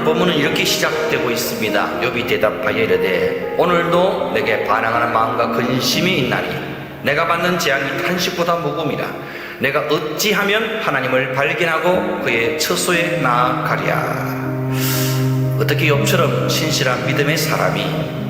오늘 본문은 이렇게 시작되고 있습니다. 욥이 대답하여 이르되 오늘도 내게 반항하는 마음과 근심이 있나니 내가 받는 재앙이 탄식보다 무금이라 내가 어찌하면 하나님을 발견하고 그의 처소에 나아가랴 어떻게 욥처럼 신실한 믿음의 사람이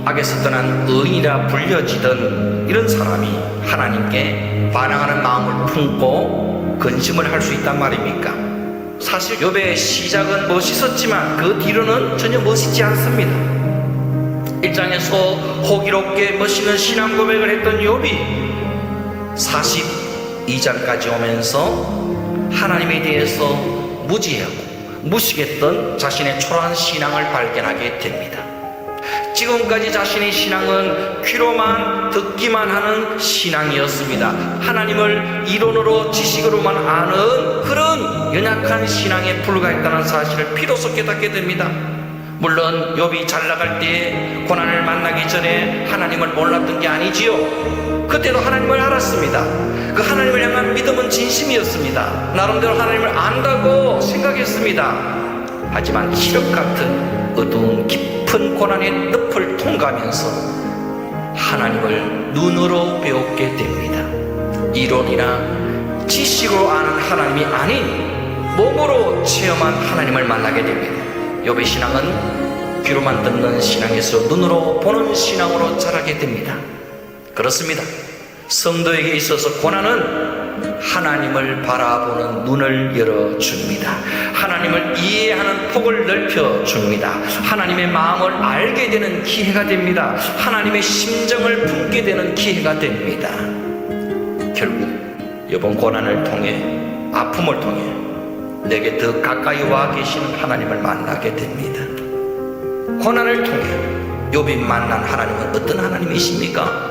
악에서 떠난 의인이라 불려지던 이런 사람이 하나님께 반항하는 마음을 품고 근심을 할 수 있단 말입니까? 사실 욥의 시작은 멋있었지만 그 뒤로는 전혀 멋있지 않습니다. 일장에서 호기롭게 멋있는 신앙 고백을 했던 욥이 42장까지 오면서 하나님에 대해서 무지하고 무식했던 자신의 초라한 신앙을 발견하게 됩니다. 지금까지 자신의 신앙은 귀로만 듣기만 하는 신앙이었습니다. 하나님을 이론으로 지식으로만 아는 그런 연약한 신앙에 불과했다는 사실을 비로소 깨닫게 됩니다. 물론 욥이 잘 나갈 때 고난을 만나기 전에 하나님을 몰랐던 게 아니지요. 그때도 하나님을 알았습니다. 그 하나님을 향한 믿음은 진심이었습니다. 나름대로 하나님을 안다고 생각했습니다. 하지만 시력 같은 어두운 깊은 고난의 늪을 통과하면서 하나님을 눈으로 배웠게 됩니다. 이론이나 지식으로 아는 하나님이 아닌 몸으로 체험한 하나님을 만나게 됩니다. 욥의 신앙은 귀로만 듣는 신앙에서 눈으로 보는 신앙으로 자라게 됩니다. 그렇습니다. 성도에게 있어서 고난은 하나님을 바라보는 눈을 열어줍니다. 하나님을 이해하는 폭을 넓혀 줍니다. 하나님의 마음을 알게 되는 기회가 됩니다. 하나님의 심정을 품게 되는 기회가 됩니다. 결국 이번 고난을 통해 아픔을 통해 내게 더 가까이 와 계시는 하나님을 만나게 됩니다. 고난을 통해 욥이 만난 하나님은 어떤 하나님이십니까?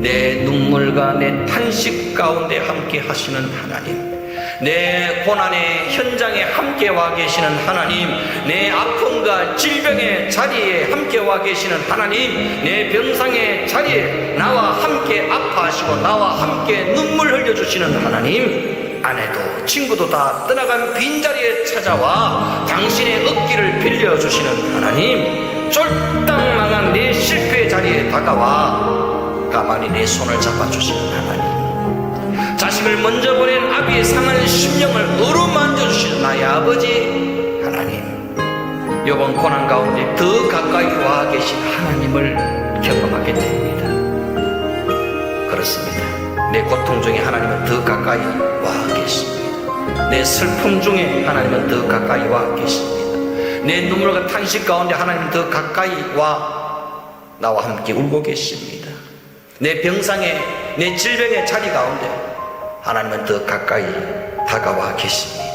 내 눈물과 내 탄식 가운데 함께 하시는 하나님. 내 고난의 현장에 함께 와 계시는 하나님, 내 아픔과 질병의 자리에 함께 와 계시는 하나님, 내 병상의 자리에 나와 함께 아파하시고 나와 함께 눈물 흘려주시는 하나님, 아내도 친구도 다 떠나간 빈자리에 찾아와 당신의 어깨를 빌려주시는 하나님, 쫄딱 망한 내 실패의 자리에 다가와 가만히 내 손을 잡아주시는 하나님 자식을 먼저 보낸 아비의 상한 심령을 어루만져 주시는 나의 아버지 하나님 이번 고난 가운데 더 가까이 와 계신 하나님을 경험하게 됩니다. 그렇습니다. 내 고통 중에 하나님은 더 가까이 와 계십니다. 내 슬픔 중에 하나님은 더 가까이 와 계십니다. 내 눈물과 탄식 가운데 하나님은 더 가까이 와 나와 함께 울고 계십니다. 내 병상에 내 질병의 자리 가운데 하나님은 더 가까이 다가와 계십니다.